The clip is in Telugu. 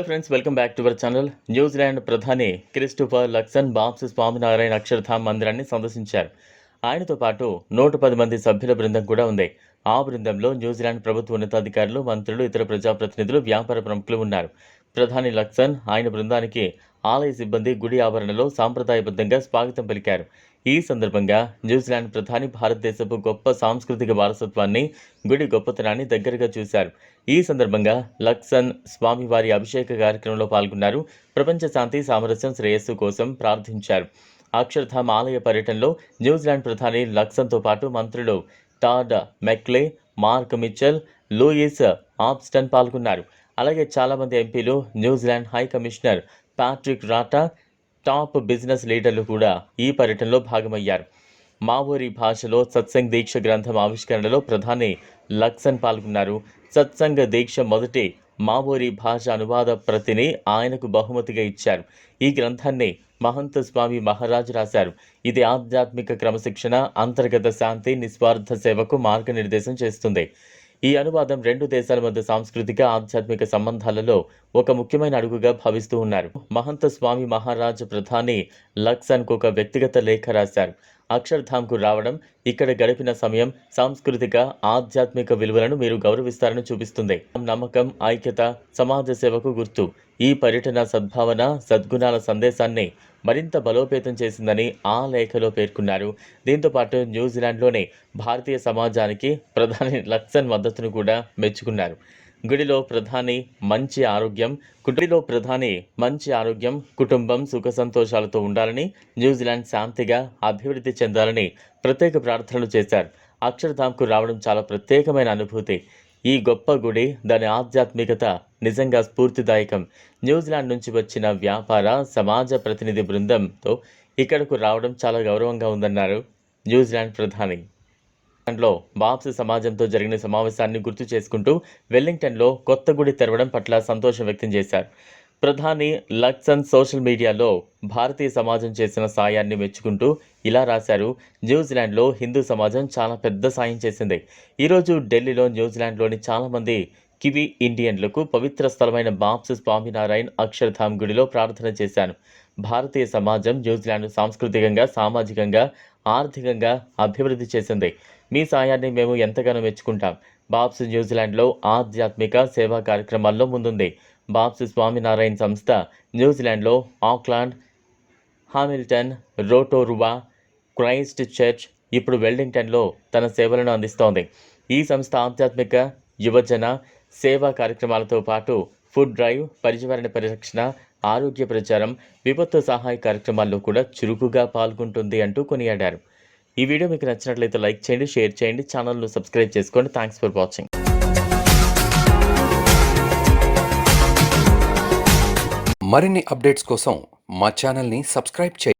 Hello friends welcome back to our channel New Zealand ప్రధాని Christopher Luxon BAPS Swaminarayan Akshardham మందిరాన్ని సందర్శించారు ఆయనతో పాటు నూట పది మంది సభ్యుల బృందం కూడా ఉంది. ఆ బృందంలో న్యూజిలాండ్ ప్రభుత్వ ఉన్నతాధికారులు మంత్రులు ఇతర ప్రజాప్రతినిధులు వ్యాపార ప్రముఖులు ఉన్నారు. ప్రధాని లక్సన్ ఆయన బృందానికి ఆలయ సిబ్బంది గుడి ఆవరణలో సాంప్రదాయబద్ధంగా స్వాగతం పలికారు. ఈ సందర్భంగా న్యూజిలాండ్ ప్రధాని భారతదేశపు గొప్ప సాంస్కృతిక వారసత్వాన్ని గుడి గొప్పతనాన్ని దగ్గరగా చూశారు. ఈ సందర్భంగా లక్సన్ స్వామివారి అభిషేక కార్యక్రమంలో పాల్గొన్నారు. ప్రపంచ శాంతి సామరస్యం శ్రేయస్సు కోసం ప్రార్థించారు. అక్షరధామ్ ఆలయ పర్యటనలో న్యూజిలాండ్ ప్రధాని లక్సన్తో పాటు మంత్రులు Todd McClay Mark Mitchell Louise Upston పాల్గొన్నారు. అలాగే చాలామంది ఎంపీలు New Zealand high commissioner Patrick Rata top business లీడర్లు కూడా ఈ పర్యటనలో భాగమయ్యారు. మావోరి భాషలో సత్సంగ్ దీక్ష గ్రంథం ఆవిష్కరణలో ప్రధాని లక్సన్ పాల్గొన్నారు. సత్సంగ దీక్ష మొదటి మావోరి భాష అనువాద ప్రతిని ఆయనకు బహుమతిగా ఇచ్చారు. ఈ గ్రంథాన్ని మహంత స్వామి మహారాజ్ రాశారు. ఇది ఆధ్యాత్మిక క్రమశిక్షణ అంతర్గత శాంతి నిస్వార్థ సేవకు మార్గనిర్దేశం చేస్తుంది. ఈ అనువాదం రెండు దేశాల మధ్య సాంస్కృతిక ఆధ్యాత్మిక సంబంధాలలో ఒక ముఖ్యమైన అడుగుగా భావిస్తూ ఉన్నారు. మహంత స్వామి మహారాజ్ ప్రధాని లక్సన్కు ఒక వ్యక్తిగత లేఖ రాశారు. అక్షర్ధామ్కు రావడం ఇక్కడ గడిపిన సమయం సాంస్కృతిక ఆధ్యాత్మిక విలువలను మీరు గౌరవిస్తారని చూపిస్తుంది. నమ్మకం ఐక్యత సమాజ సేవకు గుర్తు. ఈ పర్యటన సద్భావన సద్గుణాల సందేశాన్ని మరింత బలోపేతం చేసిందని ఆ లేఖలో పేర్కొన్నారు. దీంతో పాటు న్యూజిలాండ్లోని భారతీయ సమాజానికి ప్రధాని లక్సన్ మద్దతును కూడా మెచ్చుకున్నారు. గుడిలో ప్రధాని మంచి ఆరోగ్యం గుడిలో ప్రధాని మంచి ఆరోగ్యం కుటుంబం సుఖ సంతోషాలతో ఉండాలని న్యూజిలాండ్ శాంతిగా అభివృద్ధి చెందాలని ప్రత్యేక ప్రార్థనలు చేశారు. అక్షరధామ్కు రావడం చాలా ప్రత్యేకమైన అనుభూతి. ఈ గొప్ప గుడి దాని ఆధ్యాత్మికత నిజంగా స్ఫూర్తిదాయకం. న్యూజిలాండ్ నుంచి వచ్చిన వ్యాపార సమాజ ప్రతినిధి బృందంతో ఇక్కడకు రావడం చాలా గౌరవంగా ఉందన్నారు న్యూజిలాండ్ ప్రధాని. లో బాబ్స్ సమాజంతో జరిగిన సమావేశాన్ని గుర్తు చేసుకుంటూ వెల్లింగ్టన్లో కొత్త గుడి తెరవడం పట్ల సంతోషం వ్యక్తం చేశారు. ప్రధాని లక్సన్ సోషల్ మీడియాలో భారతీయ సమాజం చేసిన సాయాన్ని మెచ్చుకుంటూ ఇలా రాశారు. న్యూజిలాండ్లో హిందూ సమాజం చాలా పెద్ద సాయం చేసింది. ఈరోజు ఢిల్లీలో న్యూజిలాండ్లోని చాలామంది కివి ఇండియన్లకు పవిత్ర స్థలమైన బాబ్స్ స్వామినారాయణ్ అక్షరధామ్ గుడిలో ప్రార్థన చేశాను భారతీయ సమాజం న్యూజిలాండ్ సాంస్కృతికంగా సామాజికంగా ఆర్థికంగా అభివృద్ధి చేసింది. మీ సాయాన్ని మేము ఎంతగానో మెచ్చుకుంటాం. బాబ్స్ న్యూజిలాండ్లో ఆధ్యాత్మిక సేవా కార్యక్రమాల్లో ముందుంది. బాబ్స్ స్వామినారాయణ సంస్థ న్యూజిలాండ్లో Auckland Hamilton Rotorua Christchurch ఇప్పుడు వెల్లింగ్టన్లో తన సేవలను అందిస్తోంది. ఈ సంస్థ ఆధ్యాత్మిక యువజన సేవా కార్యక్రమాలతో పాటు ఫుడ్ డ్రైవ్ పర్యావరణ పరిరక్షణ ఆరోగ్య ప్రచారం విపత్తు సహాయ కార్యక్రమాల్లో కూడా చురుకుగా పాల్గొంటుంది అంటూ కొనియాడారు. ఈ వీడియో మీకు నచ్చినట్లయితే లైక్ చేయండి షేర్ చేయండి ఛానల్ను సబ్స్క్రైబ్ చేసుకోండి. థ్యాంక్స్ ఫర్ వాచింగ్ మరిన్ని అప్డేట్స్ కోసం మా ఛానల్ని సబ్స్క్రైబ్ చేయండి.